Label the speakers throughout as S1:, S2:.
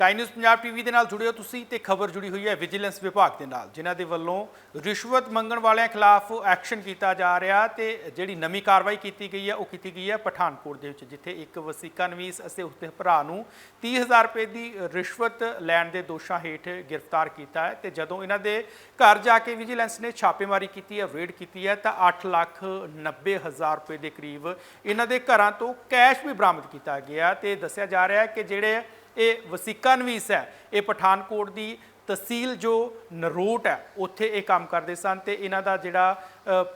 S1: Sky news Punjab TV ਦੇ ਨਾਲ ਜੁੜੇ ਹੋ ਤੁਸੀਂ ਤੇ ਖਬਰ ਜੁੜੀ ਹੋਈ ਹੈ ਵਿਜੀਲੈਂਸ ਵਿਭਾਗ ਦੇ ਨਾਲ, ਜਿਨ੍ਹਾਂ ਦੇ ਵੱਲੋਂ ਰਿਸ਼ਵਤ ਮੰਗਣ ਵਾਲਿਆਂ ਖਿਲਾਫ ਐਕਸ਼ਨ ਕੀਤਾ ਜਾ ਰਿਹਾ ਤੇ ਜਿਹੜੀ ਨਵੀਂ ਕਾਰਵਾਈ ਕੀਤੀ ਗਈ ਹੈ, ਉਹ ਕੀਤੀ ਗਈ ਹੈ ਪਠਾਨਕੋਟ ਦੇ ਵਿੱਚ, ਜਿੱਥੇ ਇੱਕ ਵਸੀਕਾ ਨਵੀਸ ਅਤੇ ਉਸਦੇ ਭਰਾ ਨੂੰ 30000 ਰੁਪਏ ਦੀ ਰਿਸ਼ਵਤ ਲੈਣ ਦੇ ਦੋਸ਼ਾਂ ਹੇਠ ਗ੍ਰਿਫਤਾਰ ਕੀਤਾ ਹੈ ਤੇ ਜਦੋਂ ਇਹਨਾਂ ਦੇ ਘਰ ਜਾ ਕੇ ਵਿਜੀਲੈਂਸ ਨੇ ਛਾਪੇਮਾਰੀ ਕੀਤੀ ਹੈ, ਰੇਡ ਕੀਤੀ ਹੈ, ਤਾਂ 8 ਲੱਖ 90 ਹਜ਼ਾਰ ਰੁਪਏ ਦੇ ਕਰੀਬ ਇਹਨਾਂ ਦੇ ਘਰਾਂ ਤੋਂ ਕੈਸ਼ ਵੀ ਬਰਾਮਦ ਕੀਤਾ ਗਿਆ ਤੇ ਦੱਸਿਆ ਜਾ ਰਿਹਾ ਹੈ ਕਿ ਜਿਹੜੇ ਇਹ ਵਸੀਕਾ ਨਵੀਸ ਹੈ, ਇਹ ਪਠਾਨਕੋਟ ਦੀ ਤਹਿਸੀਲ ਜੋ ਨਰੋਟ ਹੈ, ਉੱਥੇ ਇਹ ਕੰਮ ਕਰਦੇ ਸਨ ਤੇ ਇਹਨਾਂ ਦਾ ਜਿਹੜਾ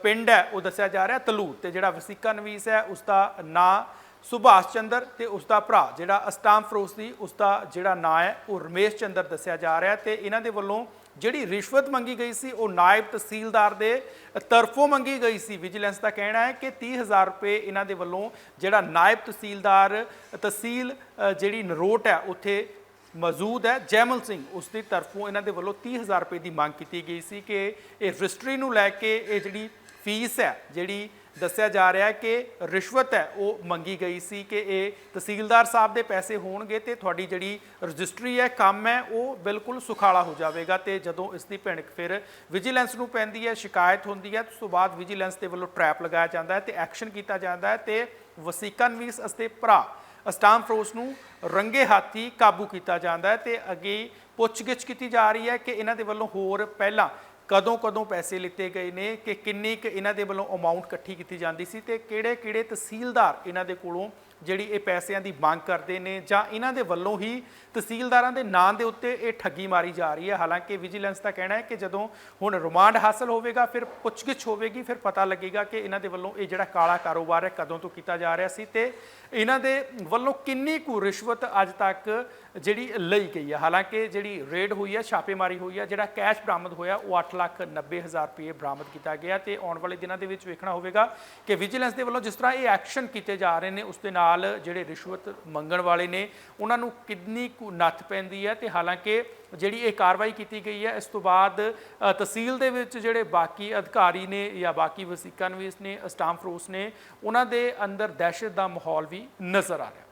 S1: ਪਿੰਡ ਹੈ, ਉਹ ਦੱਸਿਆ ਜਾ ਰਿਹਾ ਤਲੂ ਤੇ ਜਿਹੜਾ ਵਸੀਕਾ ਨਵੀਸ ਹੈ, ਉਸ ਦਾ ਨਾਂ ਸੁਭਾਸ਼ ਚੰਦਰ ਤੇ ਉਸ ਦਾ ਭਰਾ ਜਿਹੜਾ ਅਸਟਾਮ ਫਰੋਜ਼ ਦੀ ਉਸ ਦਾ ਜਿਹੜਾ ਨਾਂ ਹੈ, ਉਹ ਰਮੇਸ਼ ਚੰਦਰ ਦੱਸਿਆ ਜਾ ਰਿਹਾ ਤੇ ਇਹਨਾਂ ਦੇ ਵੱਲੋਂ ਜਿਹੜੀ ਰਿਸ਼ਵਤ ਮੰਗੀ ਗਈ ਸੀ ਉਹ ਨਾਇਬ ਤਹਿਸੀਲਦਾਰ ਦੇ ਤਰਫੋਂ ਮੰਗੀ ਗਈ ਸੀ। ਵਿਜੀਲੈਂਸ ਦਾ ਕਹਿਣਾ ਹੈ ਕਿ 30000 ਰੁਪਏ ਇਹਨਾਂ ਦੇ ਵੱਲੋਂ ਜਿਹੜਾ ਨਾਇਬ ਤਹਿਸੀਲਦਾਰ, ਤਹਿਸੀਲ ਜਿਹੜੀ ਨਰੋਟ ਹੈ, ਉੱਥੇ ਮੌਜੂਦ ਹੈ। ਜੈਮਲ ਸਿੰਘ, ਉਸ ਦੀ ਤਰਫੋਂ ਇਹਨਾਂ ਦੇ ਵੱਲੋਂ 30000 ਰੁਪਏ ਦੀ ਮੰਗ ਕੀਤੀ ਗਈ ਸੀ ਕਿ ਇਹ ਰਜਿਸਟਰੀ ਨੂੰ ਲੈ ਕੇ ਇਹ ਜਿਹੜੀ ਫੀਸ ਹੈ, ਜਿਹੜੀ ਦੱਸਿਆ ਜਾ ਰਿਹਾ ਹੈ ਕਿ ਰਿਸ਼ਵਤ ਹੈ, ਉਹ ਮੰਗੀ ਗਈ ਸੀ ਕਿ ਇਹ ਤਹਿਸੀਲਦਾਰ ਸਾਹਿਬ ਦੇ ਪੈਸੇ ਹੋਣਗੇ ਤੇ ਤੁਹਾਡੀ ਜਿਹੜੀ ਰਜਿਸਟਰੀ ਹੈ, ਕੰਮ ਹੈ, ਉਹ ਬਿਲਕੁਲ ਸੁਖਾਲਾ ਹੋ ਜਾਵੇਗਾ ਤੇ ਜਦੋਂ ਇਸ ਦੀ ਭਿਣਕ ਫਿਰ ਵਿਜੀਲੈਂਸ ਨੂੰ ਪੈਂਦੀ ਹੈ, ਸ਼ਿਕਾਇਤ ਹੁੰਦੀ ਹੈ, ਉਸ ਤੋਂ ਬਾਅਦ ਵਿਜੀਲੈਂਸ ਦੇ ਵੱਲੋਂ ਟਰੈਪ ਲਗਾਇਆ ਜਾਂਦਾ ਹੈ ਤੇ ਐਕਸ਼ਨ ਕੀਤਾ ਜਾਂਦਾ ਹੈ ਤੇ ਵਸੀਕਾ ਨਵੀਸ ਅਤੇ ਭਰਾ ਅਸਟਾਮ ਫਰੋਸ ਨੂੰ ਰੰਗੇ ਹਾਥੀ ਕਾਬੂ ਕੀਤਾ ਜਾਂਦਾ ਹੈ ਤੇ ਅੱਗੇ ਪੁੱਛਗਿੱਛ ਕੀਤੀ ਜਾ ਰਹੀ ਹੈ ਕਿ ਇਹਨਾਂ ਦੇ ਵੱਲੋਂ ਹੋਰ ਪਹਿਲਾਂ ਕਦੋਂ ਕਦੋਂ ਪੈਸੇ ਲਿੱਤੇ ਗਏ ਨੇ ਕਿ ਕਿੰਨੀ ਕੁ ਇਹਨਾਂ ਦੇ ਵੱਲੋਂ ਅਮਾਉਂਟ ਇਕੱਠੀ ਕੀਤੀ ਜਾਂਦੀ ਸੀ ਤੇ ਕਿਹੜੇ ਕਿਹੜੇ ਤਹਿਸੀਲਦਾਰ ਇਹਨਾਂ ਦੇ ਕੋਲੋਂ ਜਿਹੜੀ ਇਹ ਪੈਸਿਆਂ ਦੀ ਮੰਗ ਕਰਦੇ ਨੇ ਜਾਂ ਇਹਨਾਂ ਦੇ ਵੱਲੋਂ ਹੀ ਤਹਿਸੀਲਦਾਰਾਂ ਦੇ ਨਾਂ ਦੇ ਉੱਤੇ ਇਹ ਠੱਗੀ ਮਾਰੀ ਜਾ ਰਹੀ ਹੈ। ਹਾਲਾਂਕਿ ਵਿਜੀਲੈਂਸ ਦਾ ਕਹਿਣਾ ਹੈ ਕਿ ਜਦੋਂ ਹੁਣ ਰਿਮਾਂਡ ਹਾਸਲ ਹੋਵੇਗਾ, ਫਿਰ ਪੁੱਛਗਿੱਛ ਹੋਵੇਗੀ, ਫਿਰ ਪਤਾ ਲੱਗੇਗਾ ਕਿ ਇਹਨਾਂ ਦੇ ਵੱਲੋਂ ਇਹ ਜਿਹੜਾ ਕਾਲਾ ਕਾਰੋਬਾਰ ਹੈ ਕਦੋਂ ਤੋਂ ਕੀਤਾ ਜਾ ਰਿਹਾ ਸੀ ਤੇ ਇਹਨਾਂ ਦੇ ਵੱਲੋਂ ਕਿੰਨੀ ਕੁ ਰਿਸ਼ਵਤ ਅੱਜ ਤੱਕ ਜਿਹੜੀ ਲਈ ਗਈ ਹੈ। ਹਾਲਾਂਕਿ ਜਿਹੜੀ ਰੇਡ ਹੋਈ ਹੈ, ਛਾਪੇਮਾਰੀ ਹੋਈ ਹੈ, ਜਿਹੜਾ ਕੈਸ਼ ਬਰਾਮਦ ਹੋਇਆ, ਉਹ 8 ਲੱਖ 90 ਹਜ਼ਾਰ ਰੁਪਏ ਬਰਾਮਦ ਕੀਤਾ ਗਿਆ ਤੇ ਆਉਣ ਵਾਲੇ ਦਿਨਾਂ ਦੇ ਵਿੱਚ ਵੇਖਣਾ ਹੋਵੇਗਾ ਕਿ ਵਿਜੀਲੈਂਸ ਦੇ ਵੱਲੋਂ ਜਿਸ ਤਰ੍ਹਾਂ ਇਹ ਐਕਸ਼ਨ ਕੀਤੇ ਜਾ ਰਹੇ ਨੇ, ਉਸ ਦੇ ਨਾਲ ਜਿਹੜੇ ਰਿਸ਼ਵਤ ਮੰਗਣ ਵਾਲੇ ਨੇ, ਉਹਨਾਂ ਨੂੰ ਕਿੰਨੀ ਕੁ ਨੱਥ ਪੈਂਦੀ ਹੈ ਤੇ ਹਾਲਾਂਕਿ ਜਿਹੜੀ ਇਹ ਕਾਰਵਾਈ ਕੀਤੀ ਗਈ ਹੈ, ਇਸ ਤੋਂ ਬਾਅਦ ਤਹਿਸੀਲ ਦੇ ਵਿੱਚ ਜਿਹੜੇ ਬਾਕੀ ਅਧਿਕਾਰੀ ਨੇ ਜਾਂ ਬਾਕੀ ਵਸੀਕਾ ਨਵੀਸ ਨੇ ਸਟਾਮ ਫਰੋਸ ਨੇ, ਉਹਨਾਂ ਦੇ ਅੰਦਰ ਦਹਿਸ਼ਤ ਦਾ ਮਾਹੌਲ ਵੀ ਨਜ਼ਰ ਆ ਰਿਹਾ।